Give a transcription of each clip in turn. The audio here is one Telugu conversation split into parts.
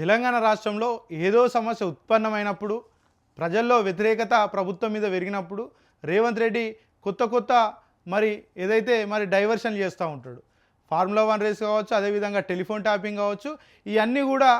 తెలంగాణ రాష్ట్రంలో ఏదో సమస్య ఉత్పన్నమైనప్పుడు ప్రజల్లో వ్యతిరేకత ప్రభుత్వం మీద పెరిగినప్పుడు రేవంత్ రెడ్డి కొత్త కొత్త మరి ఏదైతే మరి డైవర్షన్ చేస్తూ ఉంటాడు. ఫార్ములా వన్ రేస్ కావచ్చు అదేవిధంగా టెలిఫోన్ ట్యాపింగ్ కావచ్చు ఇవన్నీ కూడా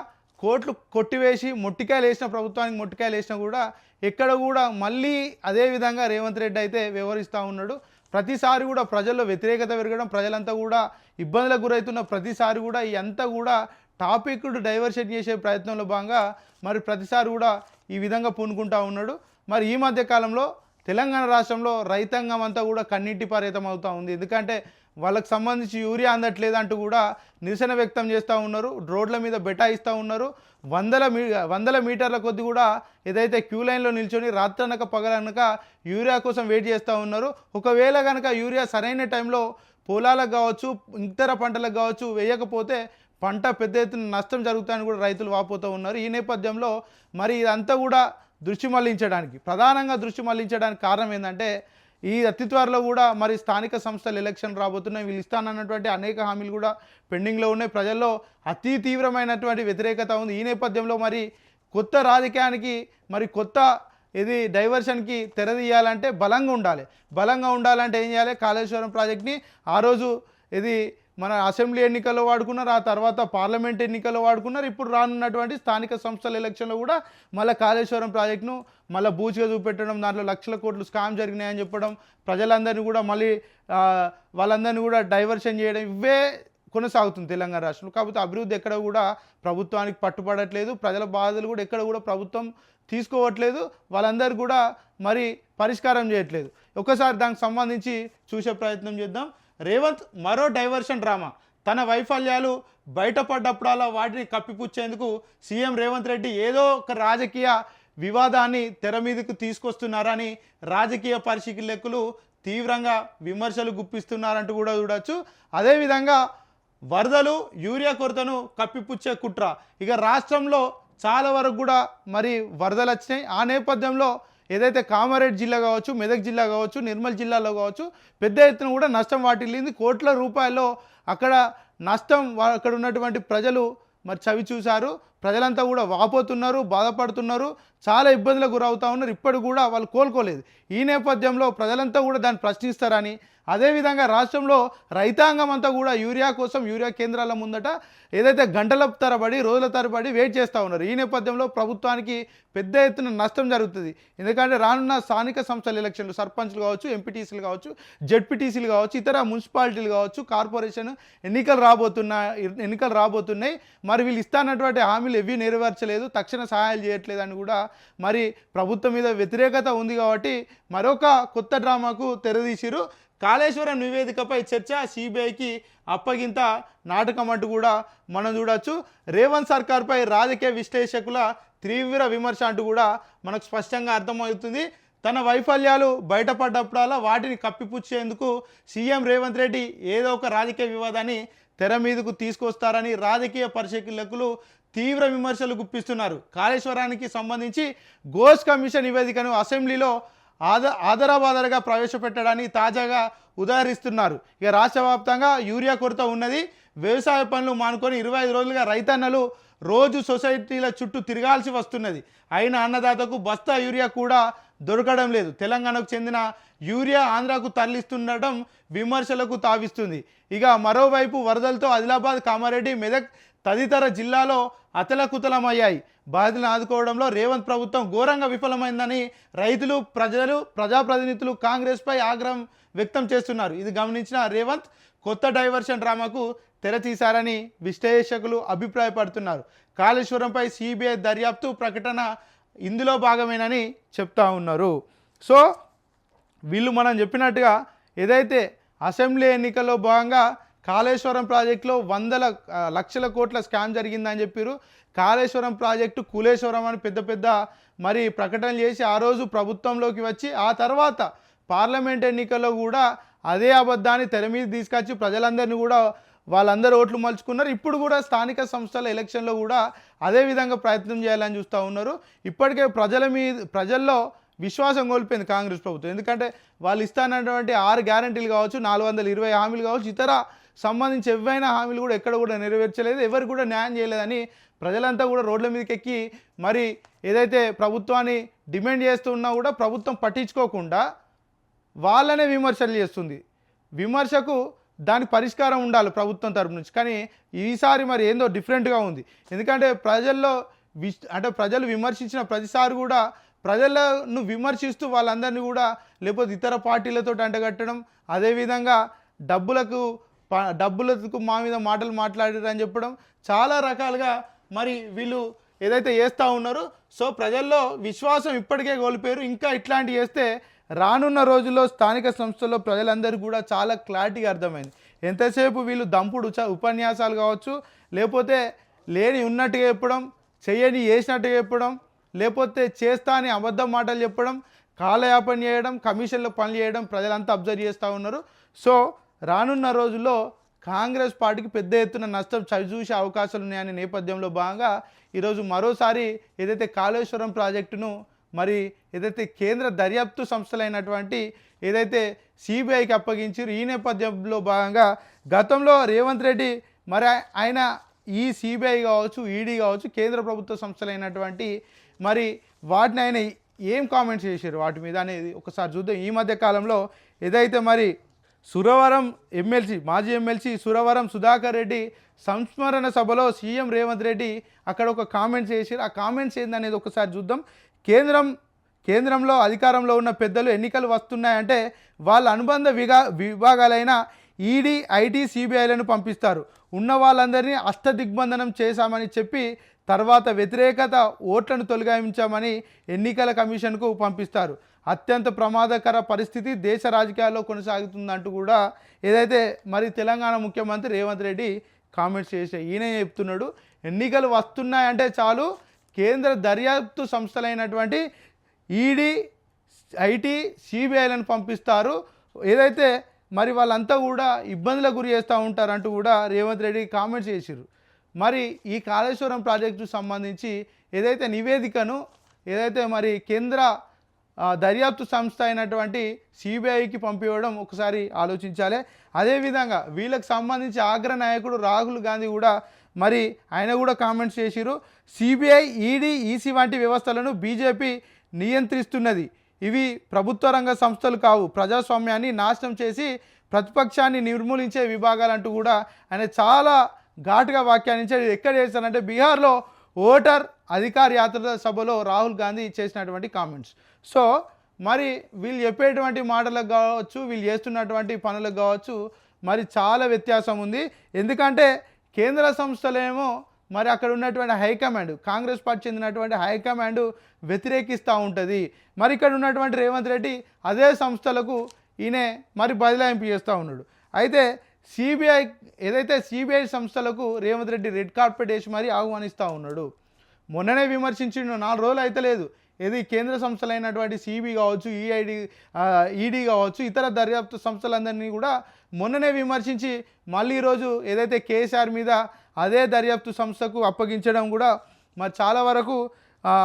కోట్లు కొట్టివేసి మొట్టికాయలు వేసిన ప్రభుత్వానికి మొట్టికాయలు వేసినా కూడా ఎక్కడ కూడా మళ్ళీ అదే విధంగా రేవంత్ రెడ్డి అయితే వ్యవహరిస్తూ ఉన్నాడు. ప్రతిసారి కూడా ప్రజల్లో వ్యతిరేకత పెరగడం ప్రజలంతా కూడా ఇబ్బందులకు గురవుతున్న ప్రతిసారి కూడా ఇదంతా కూడా టాపిక్ డైవర్షన్ చేసే ప్రయత్నంలో భాగంగా మరి ప్రతిసారి కూడా ఈ విధంగా పూనుకుంటా ఉన్నాడు. మరి ఈ మధ్య కాలంలో తెలంగాణ రాష్ట్రంలో రైతాంగం అంతా కూడా కన్నీటి పారేతం అవుతూ ఉంది. ఎందుకంటే వాళ్ళకి సంబంధించి యూరియా అందట్లేదు అంటూ కూడా నిరసన వ్యక్తం చేస్తూ ఉన్నారు. రోడ్ల మీద బెటాయిస్తూ ఉన్నారు. వందల మీ వందల మీటర్ల కొద్ది కూడా ఏదైతే క్యూ లైన్లో నిల్చొని రాత్రనక పగలనక యూరియా కోసం వెయిట్ చేస్తూ ఉన్నారు. ఒకవేళ కనుక యూరియా సరైన టైంలో పొలాలకు కావచ్చు ఇతర పంటలకు కావచ్చు వేయకపోతే పంట పెద్ద ఎత్తున నష్టం జరుగుతాయని కూడా రైతులు వాపోతూ ఉన్నారు. ఈ నేపథ్యంలో మరి ఇదంతా కూడా దృష్టి మళ్ళించడానికి ప్రధానంగా దృష్టి మళ్ళించడానికి కారణం ఏంటంటే ఈ అతి త్వరలో కూడా మరి స్థానిక సంస్థలు ఎలక్షన్ రాబోతున్నాయి. వీళ్ళు ఇస్తానన్నటువంటి అనేక హామీలు కూడా పెండింగ్లో ఉన్నాయి. ప్రజల్లో అతి తీవ్రమైనటువంటి వ్యతిరేకత ఉంది. ఈ నేపథ్యంలో మరి కొత్త రాజకీయానికి మరి కొత్త ఇది డైవర్షన్కి తెరదీయాలంటే బలంగా ఉండాలి. బలంగా ఉండాలంటే ఏం చేయాలి? కాళేశ్వరం ప్రాజెక్ట్ని ఆ రోజు ఇది మన అసెంబ్లీ ఎన్నికల్లో వాడుకున్నారు ఆ తర్వాత పార్లమెంట్ ఎన్నికల్లో వాడుకున్నారు. ఇప్పుడు రానున్నటువంటి స్థానిక సంస్థల ఎలక్షన్లో కూడా మళ్ళీ కాళేశ్వరం ప్రాజెక్టును మళ్ళీ బూచిగా చూపెట్టడం దాంట్లో లక్షల కోట్లు స్కామ్ జరిగినాయని చెప్పడం ప్రజలందరినీ కూడా మళ్ళీ వాళ్ళందరినీ కూడా డైవర్షన్ చేయడం ఇవే కొనసాగుతుంది తెలంగాణ రాష్ట్రంలో. కాకపోతే అభివృద్ధి ఎక్కడ కూడా ప్రభుత్వానికి పట్టుపడట్లేదు. ప్రజల బాధలు కూడా ఎక్కడ కూడా ప్రభుత్వం తీసుకోవట్లేదు. వాళ్ళందరూ కూడా మరి పరిష్కారం చేయట్లేదు. ఒకసారి దానికి సంబంధించి చూసే ప్రయత్నం చేద్దాం. రేవంత్ మరో డైవర్షన్ డ్రామా. తన వైఫల్యాలు బయటపడ్డప్పుడల్లా వాటిని కప్పిపుచ్చేందుకు సీఎం రేవంత్ రెడ్డి ఏదో ఒక రాజకీయ వివాదాన్ని తెర మీదకు తీసుకొస్తున్నారని రాజకీయ పరిశీలకులు తీవ్రంగా విమర్శలు గుప్పిస్తున్నారంటూ కూడా చూడొచ్చు. అదేవిధంగా వరదలు యూరియా కొరతను కప్పిపుచ్చే కుట్ర. ఇక రాష్ట్రంలో చాలా వరకు కూడా మరి వరదలు వచ్చినాయి. ఆ నేపథ్యంలో ఏదైతే కామారెడ్డి జిల్లా కావచ్చు మెదక్ జిల్లా కావచ్చు నిర్మల్ జిల్లాలో కావచ్చు పెద్ద ఎత్తున కూడా నష్టం వాటిల్లింది. కోట్ల రూపాయల్లో అక్కడ నష్టం అక్కడ ఉన్నటువంటి ప్రజలు మరి చవి చూశారు. ప్రజలంతా కూడా వాపోతున్నారు బాధపడుతున్నారు. చాలా ఇబ్బందులకు గురవుతూ ఉన్నారు. ఇప్పటికి కూడా వాళ్ళు కోలుకోలేదు. ఈ నేపథ్యంలో ప్రజలంతా కూడా దాన్ని ప్రశ్నిస్తారని అదేవిధంగా రాష్ట్రంలో రైతాంగం అంతా కూడా యూరియా కోసం యూరియా కేంద్రాల ముందట ఏదైతే గంటల తరబడి రోజుల తరబడి వెయిట్ చేస్తూ ఉన్నారు. ఈ నేపథ్యంలో ప్రభుత్వానికి పెద్ద ఎత్తున నష్టం జరుగుతుంది. ఎందుకంటే రానున్న స్థానిక సంస్థల ఎలక్షన్లు సర్పంచ్లు కావచ్చు ఎంపీటీసీలు కావచ్చు జెడ్పీటీసీలు కావచ్చు ఇతర మున్సిపాలిటీలు కావచ్చు కార్పొరేషన్ ఎన్నికలు రాబోతున్నా ఎన్నికలు రాబోతున్నాయి. మరి వీళ్ళు ఇస్తానటువంటి హామీలు ఎవి నెరవేర్చలేదు. తక్షణ సహాయాలు చేయట్లేదు అని కూడా మరి ప్రభుత్వం మీద వ్యతిరేకత ఉంది కాబట్టి మరొక కొత్త డ్రామాకు తెరదీసిరు కాళేశ్వరం నివేదికపై చర్చ సిబిఐకి అప్పగింత నాటకం అంటూ కూడా మనం చూడొచ్చు. రేవంత్ సర్కార్పై రాజకీయ విశ్లేషకుల తీవ్ర విమర్శ అంటూ కూడా మనకు స్పష్టంగా అర్థమవుతుంది. తన వైఫల్యాలు బయటపడ్డప్పుడల్లా వాటిని కప్పిపుచ్చేందుకు సీఎం రేవంత్ రెడ్డి ఏదో ఒక రాజకీయ వివాదాన్ని తెర మీదకు తీసుకొస్తారని రాజకీయ పరిశీలకులు తీవ్ర విమర్శలు గుప్పిస్తున్నారు. కాళేశ్వరానికి సంబంధించి గోస్ కమిషన్ నివేదికను అసెంబ్లీలో ఆద ఆదరాబాదరగా ప్రవేశపెట్టడాన్ని తాజాగా ఉదహరిస్తున్నారు. ఇక రాష్ట్ర వ్యాప్తంగా యూరియా కొరత ఉన్నది. వ్యవసాయ పనులు మానుకొని ఇరవై ఐదు రోజులుగా రైతన్నలు రోజు సొసైటీల చుట్టూ తిరగాల్సి వస్తున్నది. అయిన అన్నదాతకు బస్తా యూరియా కూడా దొరకడం లేదు. తెలంగాణకు చెందిన యూరియా ఆంధ్రాకు తరలిస్తుండటం విమర్శలకు తావిస్తుంది. ఇక మరోవైపు వరదలతో ఆదిలాబాద్ కామారెడ్డి మెదక్ తదితర జిల్లాలో అతలకుతలమయ్యాయి. బాధితులను ఆదుకోవడంలో రేవంత్ ప్రభుత్వం ఘోరంగా విఫలమైందని రైతులు ప్రజలు ప్రజాప్రతినిధులు కాంగ్రెస్పై ఆగ్రహం వ్యక్తం చేస్తున్నారు. ఇది గమనించిన రేవంత్ కొత్త డైవర్షన్ డ్రామాకు తెరతీశారని విశ్లేషకులు అభిప్రాయపడుతున్నారు. కాళేశ్వరంపై సిబిఐ దర్యాప్తు ప్రకటన ఇందులో భాగమేనని చెప్తా ఉన్నారు. సో వీళ్ళు మనం చెప్పినట్టుగా ఏదైతే అసెంబ్లీ ఎన్నికల్లో భాగంగా కాళేశ్వరం ప్రాజెక్టులో వందల లక్షల కోట్ల స్కామ్ జరిగిందని చెప్పారు కాళేశ్వరం ప్రాజెక్టు కులేశ్వరం అని పెద్ద పెద్ద మరి ప్రకటన చేసి ఆ రోజు ప్రభుత్వంలోకి వచ్చి ఆ తర్వాత పార్లమెంట్ ఎన్నికల్లో కూడా అదే అబద్ధాన్ని తెర మీద తీసుకొచ్చి ప్రజలందరినీ కూడా వాళ్ళందరూ ఓట్లు మలుచుకున్నారు. ఇప్పుడు కూడా స్థానిక సంస్థల ఎలక్షన్లో కూడా అదే విధంగా ప్రయత్నం చేయాలని చూస్తూ ఉన్నారు. ఇప్పటికే ప్రజల మీద ప్రజల్లో విశ్వాసం కోల్పోయింది కాంగ్రెస్ ప్రభుత్వం. ఎందుకంటే వాళ్ళు ఇస్తానటువంటి ఆరు గ్యారంటీలు కావచ్చు నాలుగు వందల ఇరవై హామీలు కావచ్చు ఇతర సంబంధించి ఎవైనా హామీలు కూడా ఎక్కడ కూడా నెరవేర్చలేదు ఎవరు కూడా న్యాయం చేయలేదని ప్రజలంతా కూడా రోడ్ల మీదకి ఎక్కి మరి ఏదైతే ప్రభుత్వాన్ని డిమాండ్ చేస్తున్నా కూడా ప్రభుత్వం పట్టించుకోకుండా వాళ్ళనే విమర్శలు చేస్తుంది. విమర్శకు దానికి పరిష్కారం ఉండాలి ప్రభుత్వం తరపు నుంచి. కానీ ఈసారి మరి ఏందో డిఫరెంట్గా ఉంది. ఎందుకంటే ప్రజల్లో వి అంటే ప్రజలు విమర్శించిన ప్రతిసారి కూడా ప్రజలను విమర్శిస్తూ వాళ్ళందరినీ కూడా లేకపోతే ఇతర పార్టీలతో అంటగట్టడం అదేవిధంగా డబ్బులకు డబ్బులకు మా మీద మాటలు మాట్లాడారని చెప్పడం చాలా రకాలుగా మరి వీళ్ళు ఏదైతే చేస్తూ ఉన్నారో సో ప్రజల్లో విశ్వాసం ఇప్పటికే కోల్పోయారు. ఇంకా ఇట్లాంటివి చేస్తే రానున్న రోజుల్లో స్థానిక సంస్థల్లో ప్రజలందరికీ కూడా చాలా క్లారిటీగా అర్థమైంది. ఎంతసేపు వీళ్ళు దంపుడు చ- ఉపన్యాసాలు కావచ్చు లేకపోతే లేని ఉన్నట్టుగా చెప్పడం చేయని చేసినట్టుగా చెప్పడం లేకపోతే చేస్తా అని అబద్ధం మాటలు చెప్పడం కాలయాపన చేయడం కమిషన్లో పనులు చేయడం ప్రజలంతా అబ్జర్వ్ చేస్తూ ఉన్నారు. సో రానున్న రోజుల్లో కాంగ్రెస్ పార్టీకి పెద్ద ఎత్తున నష్టం చవిచూసే అవకాశాలు ఉన్నాయనే నేపథ్యంలో భాగంగా ఈరోజు మరోసారి ఏదైతే కాళేశ్వరం ప్రాజెక్టును మరి ఏదైతే కేంద్ర దర్యాప్తు సంస్థలైనటువంటి ఏదైతే సిబిఐకి అప్పగించారు ఈ నేపథ్యంలో భాగంగా గతంలో రేవంత్ రెడ్డి మరి ఆయన ఈ సిబిఐ కావచ్చు ఈడీ కావచ్చు కేంద్ర ప్రభుత్వ సంస్థలైనటువంటి మరి వాటిని ఆయన ఏం కామెంట్స్ చేశారు వాటి మీద అనేది ఒకసారి చూద్దాం. ఈ మధ్య కాలంలో ఏదైతే మరి సురవరం ఎమ్మెల్సీ మాజీ ఎమ్మెల్సీ సురవరం సుధాకర్ రెడ్డి సంస్మరణ సభలో సీఎం రేవంత్ రెడ్డి అక్కడ ఒక కామెంట్స్ చేసారు ఆ కామెంట్స్ ఏందనేది ఒకసారి చూద్దాం. కేంద్రం కేంద్రంలో అధికారంలో ఉన్న పెద్దలు ఎన్నికలు వస్తున్నాయంటే వాళ్ళ అనుబంధ విగా విభాగాలైన ఈడీ ఐటీ సిబిఐలను పంపిస్తారు. ఉన్న వాళ్ళందరినీ అష్టదిగ్బంధనం చేశామని చెప్పి తర్వాత వ్యతిరేకత ఓట్లను తొలగించామని ఎన్నికల కమిషన్కు పంపిస్తారు. అత్యంత ప్రమాదకర పరిస్థితి దేశ రాజకీయాల్లో కొనసాగుతుందంటూ కూడా ఏదైతే మరి తెలంగాణ ముఖ్యమంత్రి రేవంత్ రెడ్డి కామెంట్స్ చేసే ఈయన చెప్తున్నాడు ఎన్నికలు వస్తున్నాయంటే చాలు కేంద్ర దర్యాప్తు సంస్థలైనటువంటి ఈడీ ఐటీ సిబిఐలను పంపిస్తారు. ఏదైతే మరి వాళ్ళంతా కూడా ఇబ్బందులకు గురి చేస్తూ ఉంటారంటూ కూడా రేవంత్ రెడ్డి కామెంట్స్ చేసిర్రు మరి ఈ కాళేశ్వరం ప్రాజెక్టు సంబంధించి ఏదైతే నివేదికను ఏదైతే మరి కేంద్ర దర్యాప్తు సంస్థ అయినటువంటి సిబిఐకి పంపివ్వడం ఒకసారి ఆలోచించాలి. అదేవిధంగా వీళ్ళకి సంబంధించి ఆగ్ర నాయకుడు రాహుల్ గాంధీ కూడా మరి ఆయన కూడా కామెంట్స్ చేసిరు సిబిఐ ఈడీ ఈసీ వంటి వ్యవస్థలను బీజేపీ నియంత్రిస్తున్నది. ఇవి ప్రభుత్వ రంగ సంస్థలు కావు. ప్రజాస్వామ్యాన్ని నాశనం చేసి ప్రతిపక్షాన్ని నిర్మూలించే విభాగాలంటూ కూడా ఆయన చాలా ఘాటుగా వ్యాఖ్యానించాడు ఇది ఎక్కడ చేశారంటే బీహార్లో ఓటర్ అధికార యాత్ర సభలో రాహుల్ గాంధీ చేసినటువంటి కామెంట్స్. సో మరి వీళ్ళు చెప్పేటువంటి మాటలకు కావచ్చు వీళ్ళు చేస్తున్నటువంటి పనులకు కావచ్చు మరి చాలా వ్యత్యాసం ఉంది. ఎందుకంటే కేంద్ర సంస్థలేమో మరి అక్కడ ఉన్నటువంటి హైకమాండ్ కాంగ్రెస్ పార్టీ చెందినటువంటి హైకమాండ్ వ్యతిరేకిస్తూ ఉంటుంది. మరి ఇక్కడ ఉన్నటువంటి రేవంత్ రెడ్డి అదే సంస్థలకు ఈయన మరి బదలాయింపు చేస్తూ ఉన్నాడు. అయితే సిబిఐ ఏదైతే సిబిఐ సంస్థలకు రేవంత్ రెడ్డి రెడ్ కార్పెట్ వేసి మరీ ఆహ్వానిస్తూ ఉన్నాడు. మొన్ననే విమర్శించిండు నాలుగు రోజులు అయితే లేదు ఏది కేంద్ర సంస్థలైనటువంటి సిబి కావచ్చు ఈఐడి ఈడీ కావచ్చు ఇతర దర్యాప్తు సంస్థలందరినీ కూడా మొన్ననే విమర్శించి మళ్ళీ ఈరోజు ఏదైతే కేసీఆర్ మీద అదే దర్యాప్తు సంస్థకు అప్పగించడం కూడా మరి చాలా వరకు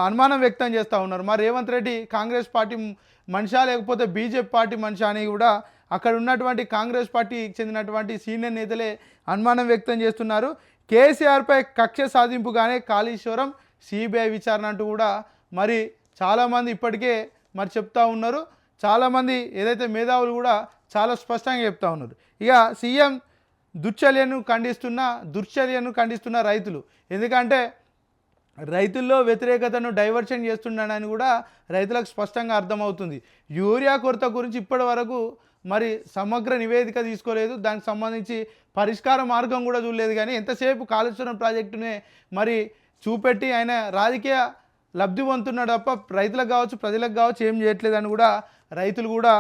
అనుమానం వ్యక్తం చేస్తూ ఉన్నారు. మరి రేవంత్ రెడ్డి కాంగ్రెస్ పార్టీ మనిషా లేకపోతే బీజేపీ పార్టీ మనిషా అని కూడా అక్కడ ఉన్నటువంటి కాంగ్రెస్ పార్టీకి చెందినటువంటి సీనియర్ నేతలే అనుమానం వ్యక్తం చేస్తున్నారు. కేసీఆర్పై కక్ష సాధింపుగానే కాళేశ్వరం సిబిఐ విచారణ అంటూ కూడా మరి చాలామంది ఇప్పటికే మరి చెప్తా ఉన్నారు. చాలామంది ఏదైతే మేధావులు కూడా చాలా స్పష్టంగా చెప్తా ఉన్నారు. ఇక సీఎం దుశ్చర్యను ఖండిస్తున్న దుశ్చర్యను ఖండిస్తున్న రైతులు. ఎందుకంటే రైతుల్లో వ్యతిరేకతను డైవర్షన్ చేస్తున్నాడని కూడా రైతులకు స్పష్టంగా అర్థమవుతుంది. యూరియా కొరత గురించి ఇప్పటి వరకు మరి సమగ్ర నివేదిక తీసుకోలేదు. దానికి సంబంధించి పరిష్కార మార్గం కూడా చూడలేదు. కానీ ఎంతసేపు కాళేశ్వరం ప్రాజెక్టునే మరి చూపెట్టి ఆయన రాజకీయ లబ్ధి పొందుతున్నాడు తప్ప రైతులకు కావచ్చు ప్రజలకు కావచ్చు ఏం చేయట్లేదని కూడా రైతులు కూడా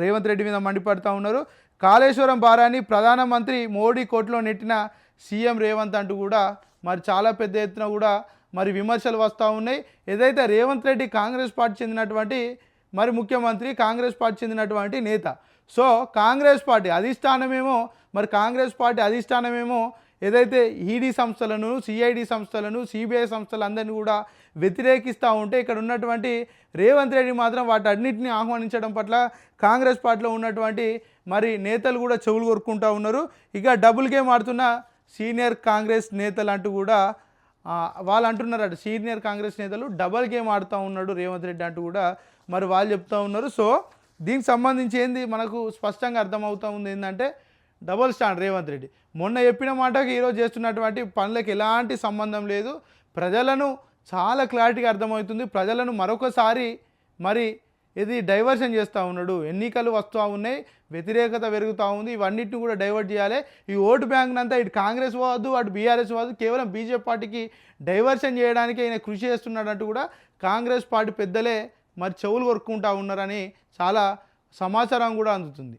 రేవంత్ రెడ్డి మీద మండిపడుతూ ఉన్నారు. కాళేశ్వరం భారాన్ని ప్రధానమంత్రి మోడీ కోర్టులో నెట్టిన సీఎం రేవంత్ అంటూ కూడా మరి చాలా పెద్ద ఎత్తున కూడా మరి విమర్శలు వస్తూ ఉన్నాయి. ఏదైతే రేవంత్ రెడ్డి కాంగ్రెస్ పార్టీ చెందినటువంటి మరి ముఖ్యమంత్రి కాంగ్రెస్ పార్టీ చెందినటువంటి నేత. సో కాంగ్రెస్ పార్టీ అధిష్టానమేమో మరి కాంగ్రెస్ పార్టీ అధిష్టానమేమో ఏదైతే ఈడీ సంస్థలను సిఐడి సంస్థలను సిబిఐ సంస్థలందరినీ కూడా వ్యతిరేకిస్తూ ఉంటే ఇక్కడ ఉన్నటువంటి రేవంత్ రెడ్డి మాత్రం వాటన్నిటిని ఆహ్వానించడం పట్ల కాంగ్రెస్ పార్టీలో ఉన్నటువంటి మరి నేతలు కూడా చెవులు కొరుక్కుంటూ ఉన్నారు. ఇక డబుల్ గేమ్ ఆడుతున్న సీనియర్ కాంగ్రెస్ నేతలు అంటూ కూడా వాళ్ళు అంటున్నారట సీనియర్ కాంగ్రెస్ నేతలు డబల్ గేమ్ ఆడుతూ ఉన్నాడు రేవంత్ రెడ్డి అంటూ కూడా మరి వాళ్ళు చెప్తూ ఉన్నారు. సో దీనికి సంబంధించి ఏంది మనకు స్పష్టంగా అర్థమవుతూ ఉంది ఏంటంటే డబల్ స్టాండ్ రేవంత్ రెడ్డి. మొన్న చెప్పిన మాటకి ఈరోజు చేస్తున్నటువంటి పనులకు ఎలాంటి సంబంధం లేదు. ప్రజలను చాలా క్లారిటీగా అర్థమవుతుంది. ప్రజలను మరొకసారి మరి ఇది డైవర్షన్ చేస్తూ ఉన్నాడు. ఎన్నికలు వస్తూ ఉన్నాయి వ్యతిరేకత పెరుగుతూ ఉంది. ఇవన్నిటిని కూడా డైవర్ట్ చేయాలి. ఈ ఓటు బ్యాంక్నంతా ఇటు కాంగ్రెస్ పోవద్దు అటు బీఆర్ఎస్ పోవద్దు కేవలం బీజేపీ పార్టీకి డైవర్షన్ చేయడానికి ఆయన కృషి చేస్తున్నాడంటూ కూడా కాంగ్రెస్ పార్టీ పెద్దలే మరి చెవులు కొరుక్కుంటా ఉన్నారని చాలా సమాచారం కూడా అందుతుంది.